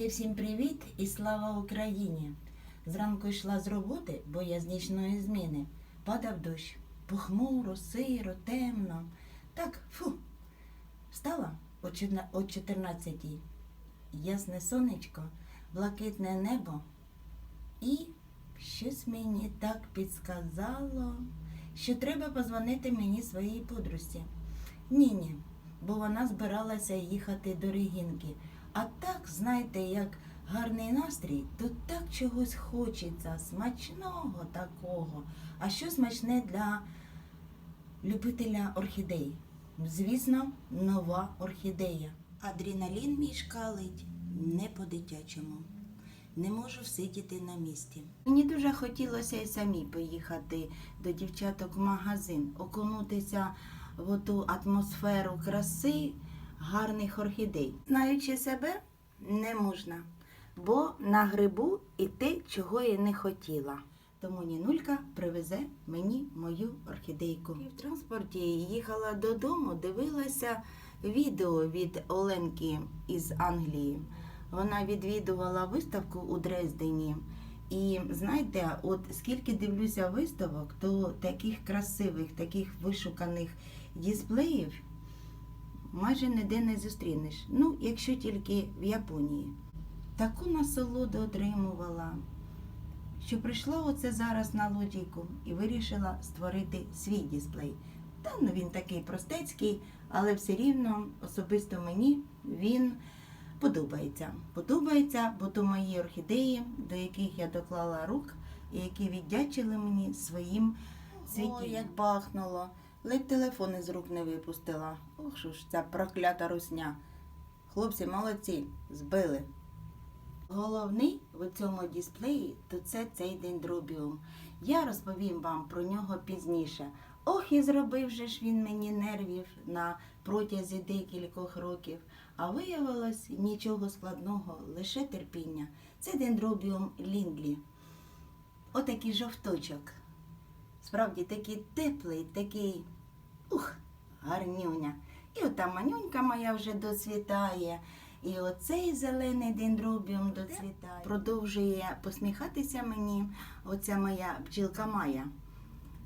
Друзі, всім привіт і слава Україні! Зранку йшла з роботи, бо я з нічної зміни. Падав дощ. Похмуро, сиро, темно. Так, фу. Встала о 14-й. Ясне сонечко, блакитне небо. І щось мені так підсказало, що треба позвонити мені своїй подружці. Ні-ні, бо вона збиралася їхати до Регінки. А так, знаєте, як гарний настрій, то так чогось хочеться, смачного такого. А що смачне для любителя орхідей? Звісно, нова орхідея. Адреналін мій шкалить не по-дитячому. Не можу сидіти на місці. Мені дуже хотілося і самі поїхати до дівчаток в магазин, окунутися в оту атмосферу краси гарних орхідей. Знаючи себе, не можна, бо на грибу і те, чого я не хотіла. Тому Нінулька привезе мені мою орхідейку. І в транспорті їхала додому, дивилася відео від Оленки із Англії. Вона відвідувала виставку у Дрездені. І знаєте, от скільки дивлюся виставок, то таких красивих, таких вишуканих дисплеїв майже ніде не зустрінеш. Ну, якщо тільки в Японії. Таку насолоду отримувала, що прийшла оце зараз на лоджійку і вирішила створити свій дисплей. Та ну він такий простецький, але все рівно особисто мені він подобається. Подобається, бо то мої орхідеї, до яких я доклала рук, і які віддячили мені своїм. Ой, як бахнуло. Ледь телефон із рук не випустила. Ох, що ж ця проклята русня. Хлопці молодці, збили. Головний в цьому дисплеї то це цей дендробіум. Я розповім вам про нього пізніше. Ох, і зробив же ж він мені нервів на протязі декількох років. А виявилось нічого складного, лише терпіння. Це дендробіум лінглі. Отакий жовточок. Справді такий теплий, такий ух, гарнюня. І ота манюнька моя вже доцвітає. І оцей зелений дендробіум доцвітає. Продовжує посміхатися мені оця моя бджілка Майя.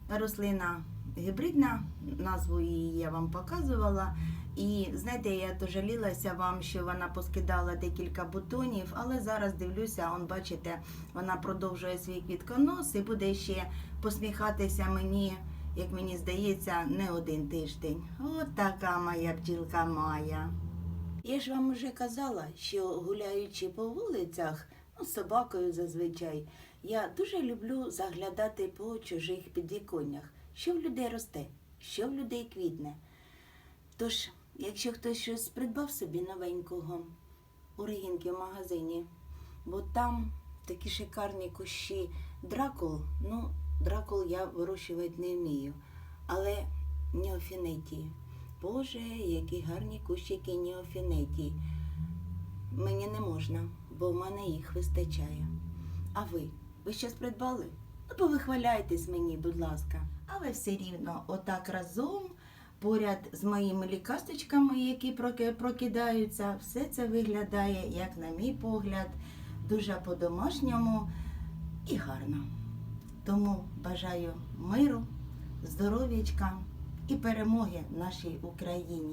Рослина гібридна, назву її я вам показувала. І знаєте, я то жалілася вам, що вона поскидала декілька бутонів, але зараз дивлюся, он бачите, вона продовжує свій квітконос і буде ще посміхатися мені, як мені здається, не один тиждень. От така моя бджілка Майя. Я ж вам уже казала, що гуляючи по вулицях, ну, з собакою зазвичай, я дуже люблю заглядати по чужих підвіконнях, що в людей росте, що в людей квітне. Тож, якщо хтось щось придбав собі новенького у Регінки в магазині, бо там такі шикарні кущі дракул, ну, дракул я вирощувати не вмію, але неофінетії. Боже, які гарні кущики неофінетії. Мені не можна, бо в мене їх вистачає. А ви? Ви щось придбали? Ну, повихваляйтесь мені, будь ласка. Але все рівно, отак разом, поряд з моїми лікасточками, які прокидаються, все це виглядає, як на мій погляд, дуже по-домашньому і гарно. Тому бажаю миру, здоров'ячка і перемоги нашій Україні.